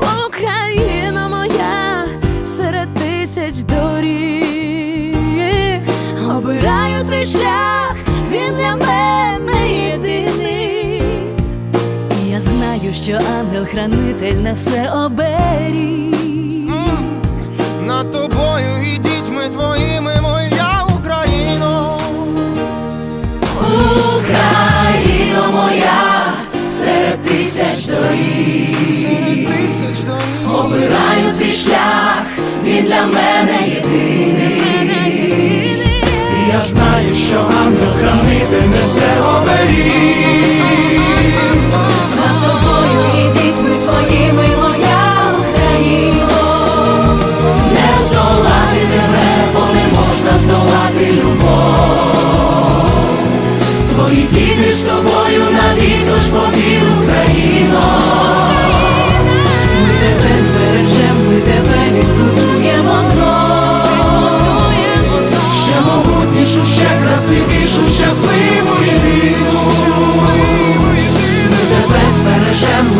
Україна моя серед тисяч доріг. Обираю твій шлях, він для мене єдиний. І я знаю, що ангел-хранитель несе оберіг. Над тобою і дітьми твоїми, моя Україно. Україно моя серед тисяч доріг. він для мене єдиний. І я знаю, що ангел хранити несе оберіг Над тобою і дітьми твоїми моя Україно Не здолати тебе, бо не можна здолати любов. Твої діти з тобою навіть, тож повір Україну. сильнішу, ще красивішу, щасливу єдину. Тебе збережем